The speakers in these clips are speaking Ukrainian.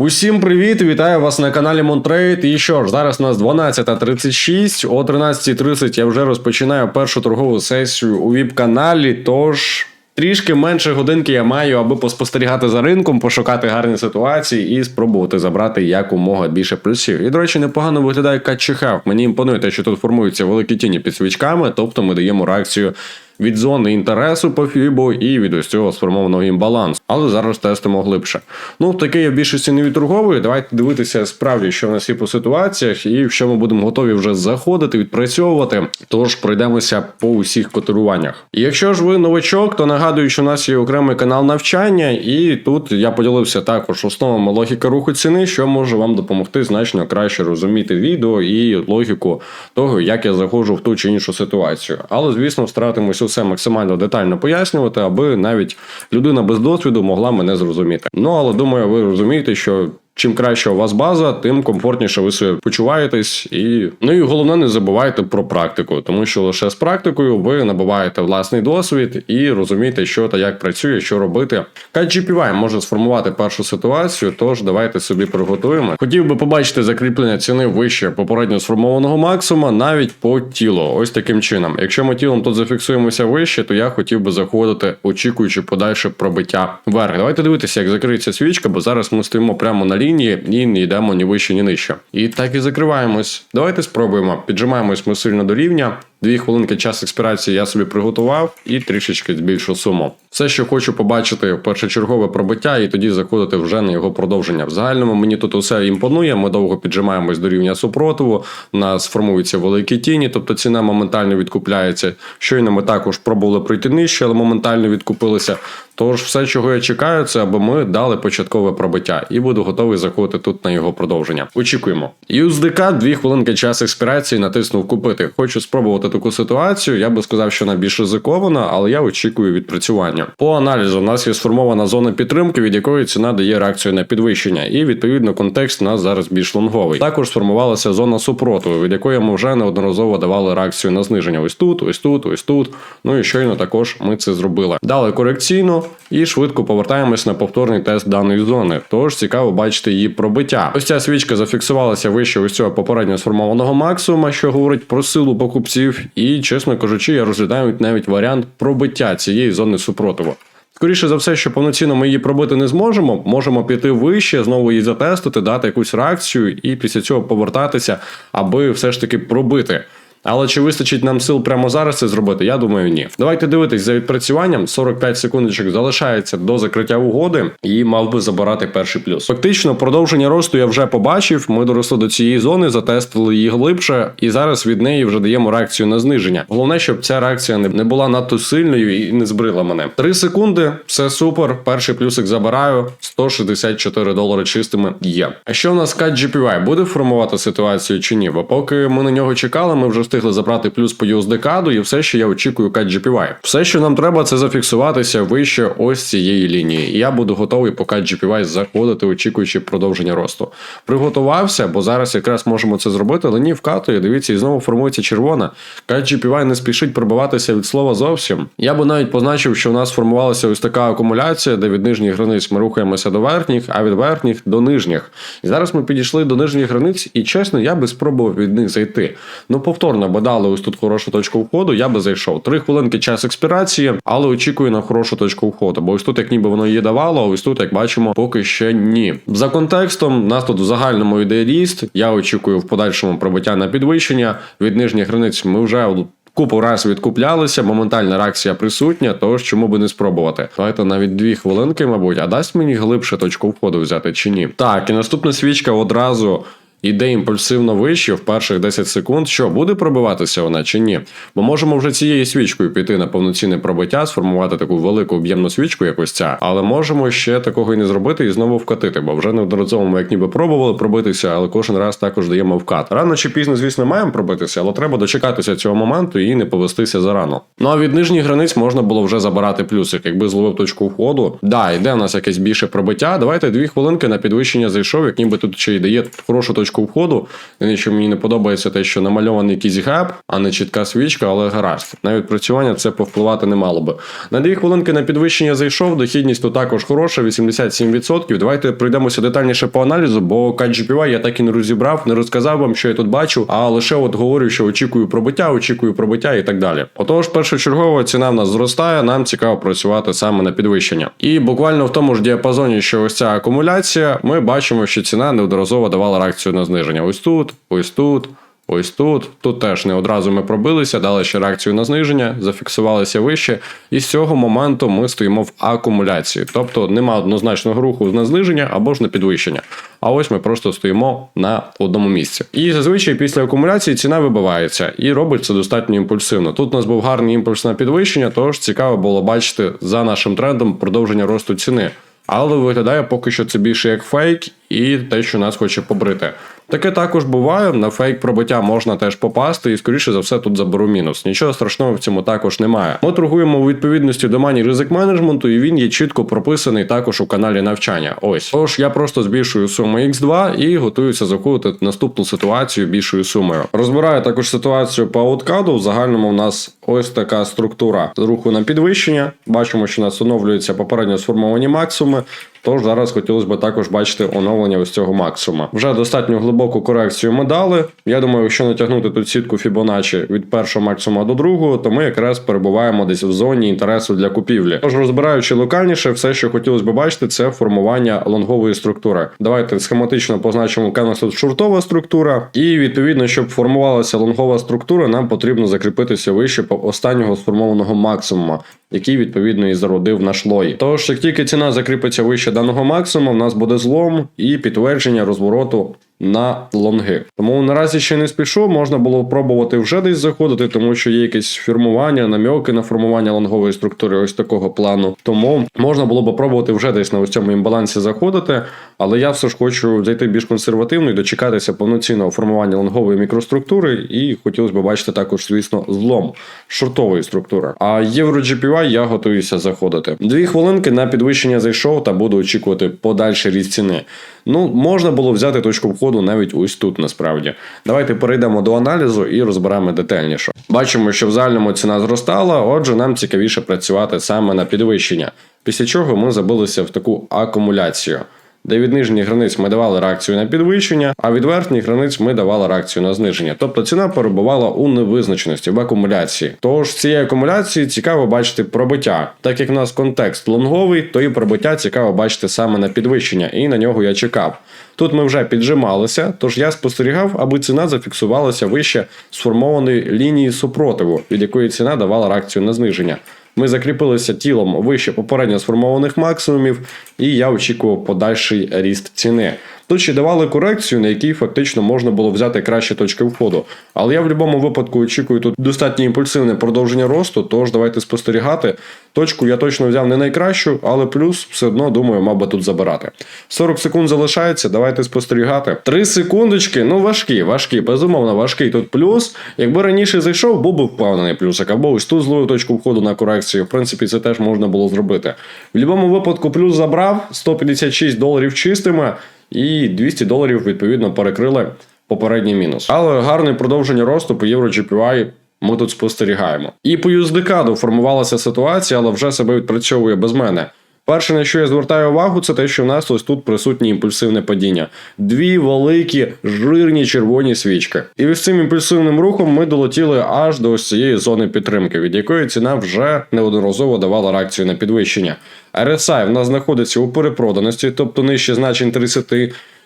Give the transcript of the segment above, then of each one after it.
Усім привіт! Вітаю вас на каналі Монтрейд. І що ж, зараз у нас 12.36, о 13.30 я вже розпочинаю першу торгову сесію у віп-каналі. Тож трішки менше годинки я маю, аби поспостерігати за ринком, пошукати гарні ситуації і спробувати забрати якомога більше плюсів. І, до речі, непогано виглядає катчихав. Мені імпонує те, що тут формуються великі тіні під свічками, тобто ми даємо реакцію від зони інтересу по фібо і від ось цього сформованого імбалансу. Але зараз тестимо глибше. Ну, таке я в більшості не відторговую. Давайте дивитися справді, що в нас є по ситуаціях, і в що ми будемо готові вже заходити, відпрацьовувати. Тож пройдемося по усіх котируваннях. І якщо ж ви новачок, то нагадую, що у нас є окремий канал навчання, і тут я поділився також основами логіки руху ціни, що може вам допомогти значно краще розуміти відео і логіку того, як я заходжу в ту чи іншу ситуацію. Але, звісно, старатимусь усе максимально детально пояснювати, аби навіть людина без досвіду могла мене зрозуміти. Ну але думаю, ви розумієте, що. Чим краще у вас база, тим комфортніше ви себе почуваєтесь. І ну і головне, не забувайте про практику, тому що лише з практикою ви набуваєте власний досвід і розумієте, що та як працює, що робити. KGPY може сформувати першу ситуацію, тож давайте собі приготуємо. Хотів би побачити закріплення ціни вище попередньо сформованого максимума навіть по тілу. Ось таким чином. Якщо ми тілом тут зафіксуємося вище, то я хотів би заходити, очікуючи подальше пробиття вверх. Давайте дивитися, як закриється свічка, бо зараз ми стоїмо прямо на лінії і не йдемо ні вище, ні нижче. І так і закриваємось. Давайте спробуємо. Піджимаємось ми сильно до рівня. Дві хвилинки час експірації я собі приготував і трішечки збільшу суму. Все, що хочу побачити, першочергове пробиття, і тоді заходити вже на його продовження. В загальному мені тут усе імпонує. Ми довго піджимаємось до рівня супротиву. У нас формуються великі тіні, тобто ціна моментально відкупляється. Щойно ми також пробували пройти нижче, але моментально відкупилися. Тож, все, чого я чекаю, це аби ми дали початкове пробиття, і буду готовий заходити тут на його продовження. Очікуємо. USDK, дві хвилинки час експірації, натиснув купити. Хочу спробувати таку ситуацію. Я би сказав, що вона більш ризикована, але я очікую відпрацювання. По аналізу у нас є сформована зона підтримки, від якої ціна дає реакцію на підвищення, і відповідно контекст у нас зараз більш лонговий. Також сформувалася зона супротиву, від якої ми вже неодноразово давали реакцію на зниження. Ось тут, ось тут, ось тут. Ну і щойно також ми це зробили. Дали корекційно і швидко повертаємось на повторний тест даної зони. Тож цікаво бачити її пробиття. Ось ця свічка зафіксувалася вище ось цього попередньо сформованого максимума, що говорить про силу покупців. І, чесно кажучи, я розглядаю навіть варіант пробиття цієї зони супротиву. Скоріше за все, що повноцінно ми її пробити не зможемо. Можемо піти вище, знову її затестити, дати якусь реакцію, і після цього повертатися, аби все ж таки пробити. Але чи вистачить нам сил прямо зараз це зробити? Я думаю, ні. Давайте дивитись за відпрацюванням. 45 секундочок залишається до закриття угоди і мав би забирати перший плюс. Фактично, продовження росту я вже побачив. Ми доросли до цієї зони, затестили її глибше, і зараз від неї вже даємо реакцію на зниження. Головне, щоб ця реакція не була надто сильною і не збрила мене. Три секунди, все супер. Перший плюсик забираю. 164 долари чистими є. А що в нас кат GPY? буде формувати ситуацію чи ні? Бо поки ми на нього чекали, ми вже встигли забрати плюс по USD-каду, і все, що я очікую, кат GPY. Все, що нам треба, це зафіксуватися вище ось цієї лінії. І я буду готовий по кат GPY заходити, очікуючи продовження росту. Приготувався, бо зараз якраз можемо це зробити, але ні, вкатує. Дивіться, і знову формується червона. Кат GPY не спішить пробиватися від слова зовсім. Я би навіть позначив, що у нас формувалася ось така акумуляція, де від нижніх границь ми рухаємося до верхніх, а від верхніх до нижніх. І зараз ми підійшли до нижніх границь, і чесно, я би спробував від них зайти. Ну, повторно, бо дали ось тут хорошу точку входу, я би зайшов. Три хвилинки час експірації, але очікую на хорошу точку входу. Бо ось тут, як ніби воно її давало, ось тут, як бачимо, поки ще ні. За контекстом, нас тут в загальному йде ріст. Я очікую в подальшому пробиття на підвищення. Від нижніх границь ми вже Купу раз відкуплялися, моментальна реакція присутня, тож чому би не спробувати. Давайте навіть дві хвилинки, мабуть, а дасть мені глибше точку входу взяти чи ні. Так, і наступна свічка одразу. Іде імпульсивно вище в перших 10 секунд, що буде пробиватися вона чи ні? Бо можемо вже цією свічкою піти на повноцінне пробиття, сформувати таку велику об'ємну свічку, як ось ця, але можемо ще такого і не зробити і знову вкатити, бо вже неодноразово ми як ніби пробували пробитися, але кожен раз також даємо вкат. Рано чи пізно, звісно, маємо пробитися, але треба дочекатися цього моменту і не повестися зарано. Ну а від нижніх границь можна було вже забирати плюсик, якби зловив точку входу. Да, йде у нас якесь більше пробиття. Давайте дві хвилинки на підвищення зайшов, як ніби тут ще й дає хорошу точку точку входу. Єдине, що мені не подобається те, що намальований якийсь геп, а не чітка свічка, але гаразд. На відпрацювання це повпливати не мало би. На дві хвилинки на підвищення зайшов. Дохідність тут також хороша, 87%. Давайте пройдемося детальніше по аналізу, бо KGPY я так і не розібрав, не розказав вам, що я тут бачу, а лише от говорю, що очікую пробиття, очікую пробиття і так далі. Отож, першочергово ціна в нас зростає. Нам цікаво працювати саме на підвищення. І буквально в тому ж діапазоні, що ось ця акумуляція, ми бачимо, що ціна неодноразово давала реакцію на зниження. Ось тут, ось тут. Ось тут, тут теж не одразу ми пробилися, дали ще реакцію на зниження, зафіксувалися вище, і з цього моменту ми стоїмо в акумуляції. Тобто нема однозначного руху на зниження або ж на підвищення. А ось ми просто стоїмо на одному місці. І зазвичай після акумуляції ціна вибивається і робить це достатньо імпульсивно. Тут у нас був гарний імпульс на підвищення, тож цікаво було бачити за нашим трендом продовження росту ціни. Але виглядає поки що це більше як фейк і те, що нас хоче побрити. Таке також буває. На фейк пробиття можна теж попасти, і скоріше за все тут заберу мінус. Нічого страшного в цьому також немає. Ми торгуємо у відповідності до мані ризик менеджменту, і він є чітко прописаний також у каналі навчання. Ось тож я просто збільшую суму X2 і готуюся заходити наступну ситуацію більшою сумою. Розбираю також ситуацію по ауткаду. В загальному у нас ось така структура руху на підвищення. Бачимо, що нас оновлюються попередньо сформовані максимуми. Тож зараз хотілося б також бачити оновлення ось цього максимума. Вже достатньо глибоку корекцію ми дали. Я думаю, якщо натягнути тут сітку Fibonacci від першого максимума до другого, то ми якраз перебуваємо десь в зоні інтересу для купівлі. Тож розбираючи локальніше, все, що хотілося б бачити, це формування лонгової структури. Давайте схематично позначимо, яка нас шортова структура, і відповідно, щоб формувалася лонгова структура, нам потрібно закріпитися вище по останнього сформованого максимума, який відповідно і зародив наш лої. Тож, як тільки ціна закріпиться вище даного максимуму, в нас буде злом і підтвердження розвороту на лонги. Тому наразі ще не спішу, можна було пробувати вже десь заходити, тому що є якесь фірмування, намьоки на формування лонгової структури ось такого плану. Тому можна було б пробувати вже десь на ось цьому імбалансі заходити, але я все ж хочу зайти більш консервативно і дочекатися повноцінного формування лонгової мікроструктури, і хотілося б бачити також, звісно, злом шортової структури. А євро GPY я готуюся заходити. Дві хвилинки на підвищення зайшов та буду очікувати подальший ріст ціни. Ну, можна було взяти точку входу навіть ось тут, насправді. Давайте перейдемо до аналізу і розберемо детальніше. Бачимо, що в загальному ціна зростала, отже, нам цікавіше працювати саме на підвищення. Після чого ми забилися в таку акумуляцію. Де від нижніх границь ми давали реакцію на підвищення, а від верхніх границь ми давали реакцію на зниження. Тобто ціна перебувала у невизначеності в акумуляції. Тож цій акумуляції цікаво бачити пробиття. Так як в нас контекст лонговий, то і пробиття цікаво бачити саме на підвищення, і на нього я чекав. Тут ми вже піджималися, тож я спостерігав, аби ціна зафіксувалася вище сформованої лінії супротиву, від якої ціна давала реакцію на зниження. Ми закріпилися тілом вище попередньо сформованих максимумів, і я очікував подальший ріст ціни. Тут ще давали корекцію, на якій фактично можна було взяти кращі точки входу. Але я в будь-якому випадку очікую тут достатньо імпульсивне продовження росту, тож давайте спостерігати. Точку я точно взяв не найкращу, але плюс все одно думаю, мав би тут забирати. 40 секунд залишається, давайте спостерігати. 3 секундочки, ну важкі, важкі, безумовно, важкий тут плюс. Якби раніше зайшов, був би впевнений плюсик, або ось тут зловив точку входу на корекцію. В принципі, це теж можна було зробити. В будь-якому випадку плюс забрав 156 доларів чистими. І 200 доларів відповідно перекрили попередній мінус. Але гарне продовження росту по євро GPY ми тут спостерігаємо. І по USDCAD формувалася ситуація, але вже себе відпрацьовує без мене. Перше, на що я звертаю увагу, це те, що в нас ось тут присутнє імпульсивне падіння. Дві великі жирні червоні свічки. І ось цим імпульсивним рухом ми долетіли аж до ось цієї зони підтримки, від якої ціна вже неодноразово давала реакцію на підвищення. RSI в нас знаходиться у перепроданості, тобто нижче значень 30.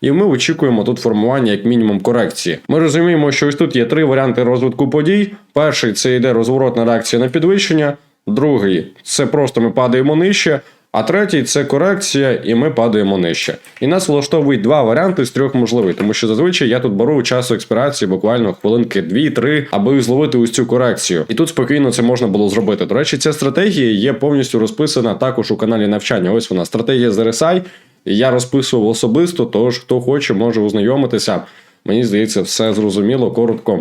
І ми очікуємо тут формування як мінімум корекції. Ми розуміємо, що ось тут є три варіанти розвитку подій. Перший це йде розворотна реакція на підвищення, другий це просто ми падаємо нижче. А третій це корекція, і ми падаємо нижче. І нас влаштовують два варіанти з трьох можливих, тому що зазвичай я тут беру часу експірації буквально хвилинки 2-3, аби зловити ось цю корекцію. І тут спокійно це можна було зробити. До речі, ця стратегія є повністю розписана також у каналі навчання. Ось вона стратегія з RSI. Я розписував особисто, тож хто хоче, може ознайомитися. Мені здається, все зрозуміло, коротко,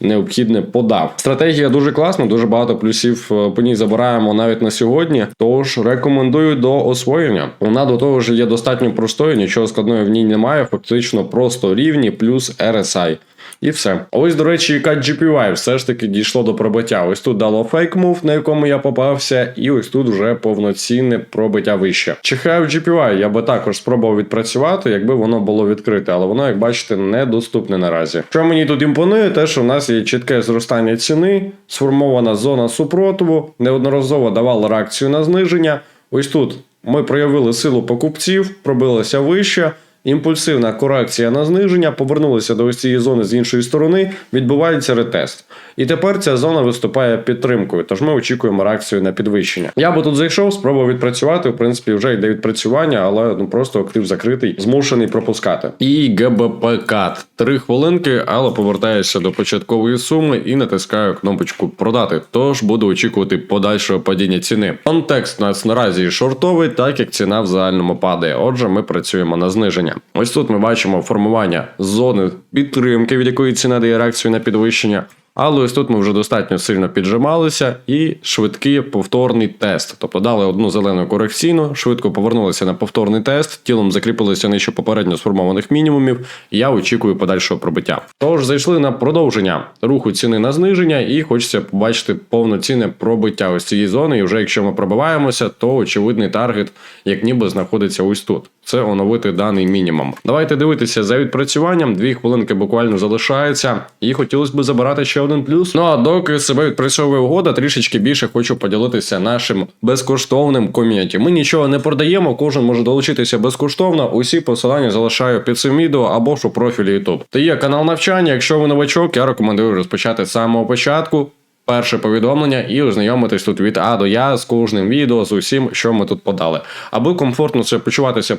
необхідне подав. Стратегія дуже класна, дуже багато плюсів е, по ній забираємо навіть на сьогодні. Тож рекомендую до освоєння. Вона до того ж є достатньо простою, нічого складного в ній немає. Фактично просто рівні плюс RSI. І все. Ось, до речі, яка GPY все ж таки дійшло до пробиття. Ось тут дало фейк мув, на якому я попався, і ось тут вже повноцінне пробиття вище. Чихаю GPY я би також спробував відпрацювати, якби воно було відкрите, але воно, як бачите, недоступне наразі. Що мені тут імпонує, те, що в нас є чітке зростання ціни, сформована зона супротиву, неодноразово давала реакцію на зниження. Ось тут ми проявили силу покупців, пробилися вище. Імпульсивна корекція на зниження, повернулися до ось цієї зони з іншої сторони, відбувається ретест. І тепер ця зона виступає підтримкою, тож ми очікуємо реакцію на підвищення. Я би тут зайшов, спробував відпрацювати. В принципі, вже йде відпрацювання, але ну просто актив закритий, змушений пропускати. І ГБП кат. Три хвилинки, але повертаюся до початкової суми і натискаю кнопочку продати. Тож буду очікувати подальшого падіння ціни. Контекст у нас наразі шортовий, так як ціна в загальному падає. Отже, ми працюємо на зниження. Ось тут ми бачимо формування зони підтримки, від якої ціна дає реакцію на підвищення. Але ось тут ми вже достатньо сильно піджималися і швидкий повторний тест. Тобто дали одну зелену корекційну, швидко повернулися на повторний тест, тілом закріпилися нижче попередньо сформованих мінімумів. Я очікую подальшого пробиття. Тож зайшли на продовження руху ціни на зниження, і хочеться побачити повноцінне пробиття ось цієї зони. І вже якщо ми пробиваємося, то очевидний таргет, як ніби знаходиться ось тут. Це оновити даний мінімум. Давайте дивитися за відпрацюванням. Дві хвилинки буквально залишаються, і хотілося б забирати ще один плюс. Ну а доки себе відпрацьовує угода, трішечки більше хочу поділитися нашим безкоштовним ком'юніті. Ми нічого не продаємо, кожен може долучитися безкоштовно. Усі посилання залишаю під цим відео або ж у профілі YouTube. Та є канал навчання. Якщо ви новачок, я рекомендую розпочати з самого початку. Перше повідомлення і ознайомитись тут від А до Я з кожним відео, з усім, що ми тут подали, аби комфортно себе почуватися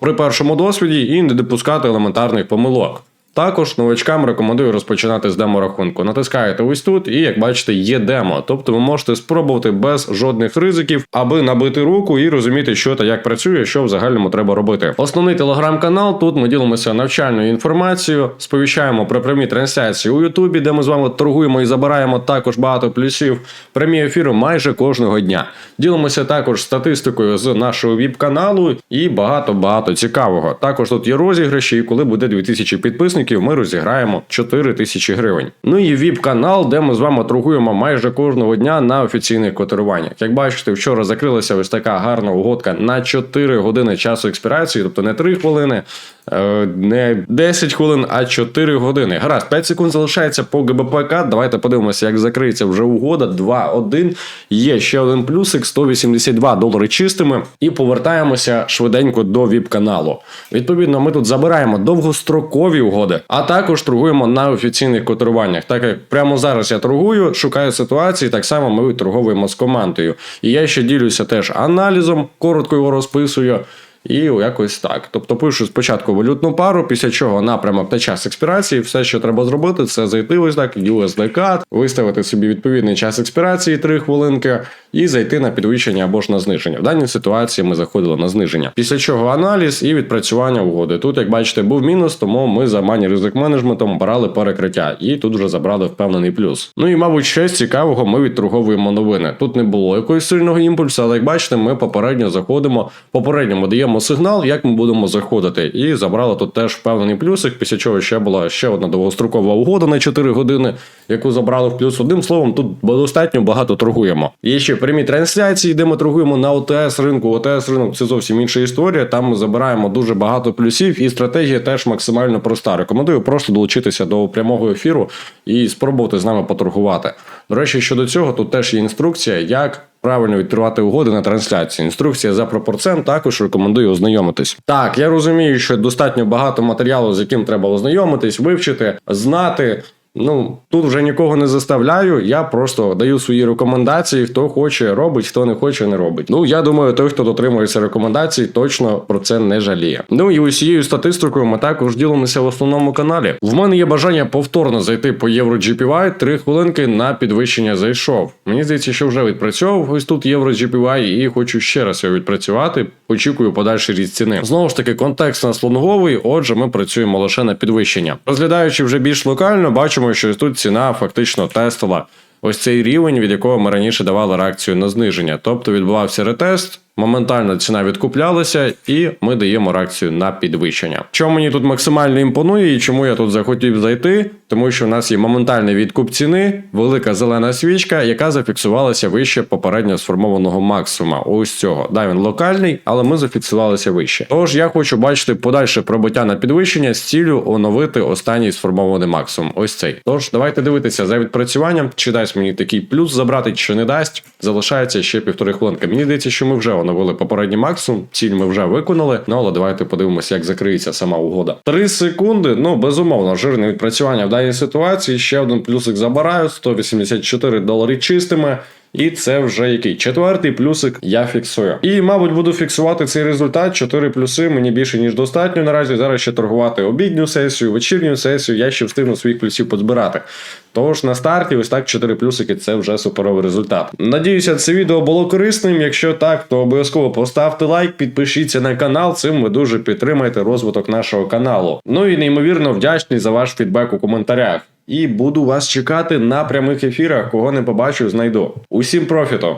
при першому досвіді і не допускати елементарних помилок. Також новачкам рекомендую розпочинати з демо-рахунку. Натискаєте ось тут, і як бачите, є демо. Тобто ви можете спробувати без жодних ризиків, аби набити руку і розуміти, що та як працює, що в загальному треба робити. Основний телеграм-канал. Тут ми ділимося навчальною інформацією, сповіщаємо про прямі трансляції у Ютубі, де ми з вами торгуємо і забираємо також багато плюсів. Прямі ефіри майже кожного дня. Ділимося також статистикою з нашого віп-каналу і багато багато цікавого. Також тут є розіграші, і коли буде 2000 підписників ми розіграємо 4 тисячі гривень. Ну і віп-канал, де ми з вами торгуємо майже кожного дня на офіційних котируваннях. Як бачите, вчора закрилася ось така гарна угодка на 4 години часу експірації, тобто не 3 хвилини, е, не 10 хвилин, а 4 години. Гаразд, 5 секунд залишається по ГБПК. Давайте подивимося, як закриється вже угода. 2-1. Є ще один плюсик, 182 долари чистими. І повертаємося швиденько до віп-каналу. Відповідно, ми тут забираємо довгострокові угоди, а також торгуємо на офіційних котируваннях. Так як прямо зараз я торгую, шукаю ситуації, так само ми торгуємо з командою. І я ще ділюся теж аналізом, коротко його розписую. І якось так. Тобто пишу спочатку валютну пару, після чого напрямок та час експірації. Все, що треба зробити, це зайти ось так, USD CAD, виставити собі відповідний час експірації 3 хвилинки і зайти на підвищення або ж на зниження. В даній ситуації ми заходили на зниження. Після чого аналіз і відпрацювання угоди. Тут, як бачите, був мінус, тому ми за мані ризик менеджментом брали перекриття, і тут вже забрали впевнений плюс. Ну і мабуть, з цікавого ми відторговуємо новини. Тут не було якогось сильного імпульсу, але як бачите, ми попередньо заходимо, попередньо ми даємо сигнал, як ми будемо заходити. І забрали тут теж впевнений плюсик, після чого ще була ще одна довгострокова угода на 4 години, яку забрали в плюс. Одним словом, тут достатньо багато торгуємо. Є ще прямі трансляції, де ми торгуємо на ОТС ринку. ОТС ринок це зовсім інша історія. Там ми забираємо дуже багато плюсів, і стратегія теж максимально проста. Рекомендую просто долучитися до прямого ефіру і спробувати з нами поторгувати. До речі, щодо цього, тут теж є інструкція, як. Правильно відкривати угоди на трансляції. Інструкція за пропорцем також рекомендую ознайомитись. Так, я розумію, що достатньо багато матеріалу, з яким треба ознайомитись, вивчити, знати. Ну тут вже нікого не заставляю. Я просто даю свої рекомендації. Хто хоче, робить, хто не хоче, не робить. Ну я думаю, той, хто дотримується рекомендацій, точно про це не жаліє. Ну і усією статистикою ми також ділимося в основному каналі. В мене є бажання повторно зайти по Євро GPY, три хвилинки на підвищення зайшов. Мені здається, що вже відпрацьовував ось тут Євро GPY і хочу ще раз його відпрацювати. Очікую подальший ріст ціни. Знову ж таки, контекст нас лонговий, отже, ми працюємо лише на підвищення. Розглядаючи вже більш локально, бачимо, що тут ціна фактично тестила ось цей рівень, від якого ми раніше давали реакцію на зниження. Тобто відбувався ретест, моментально ціна відкуплялася, і ми даємо реакцію на підвищення. Що мені тут максимально імпонує і чому я тут захотів зайти? Тому що у нас є моментальний відкуп ціни, велика зелена свічка, яка зафіксувалася вище попередньо сформованого максимума. Ось цього. Да, він локальний, але ми зафіксувалися вище. Тож я хочу бачити подальше пробиття на підвищення з ціллю оновити останній сформований максимум. Ось цей. Тож давайте дивитися за відпрацюванням, чи дасть мені такий плюс забрати, чи не дасть. Залишається ще півтори хвилинки. Мені здається, що ми вже оновили попередній максимум. Ціль ми вже виконали. Ну але давайте подивимося, як закриється сама угода. Три секунди. Ну безумовно, жирне відпрацювання в даній ситуації. Ще один плюсик забирають 184 долари чистими. І це вже який четвертий плюсик я фіксую. І, мабуть, буду фіксувати цей результат. Чотири плюси мені більше ніж достатньо. Наразі зараз ще торгувати обідню сесію, вечірню сесію. Я ще встигну своїх плюсів позбирати. Тож на старті, ось так, 4 плюсики це вже суперовий результат. Надіюся, це відео було корисним. Якщо так, то обов'язково поставте лайк, підпишіться на канал. Цим ви дуже підтримаєте розвиток нашого каналу. Ну і неймовірно вдячний за ваш фідбек у коментарях. І буду вас чекати на прямих ефірах. Кого не побачу, знайду. Усім профіту!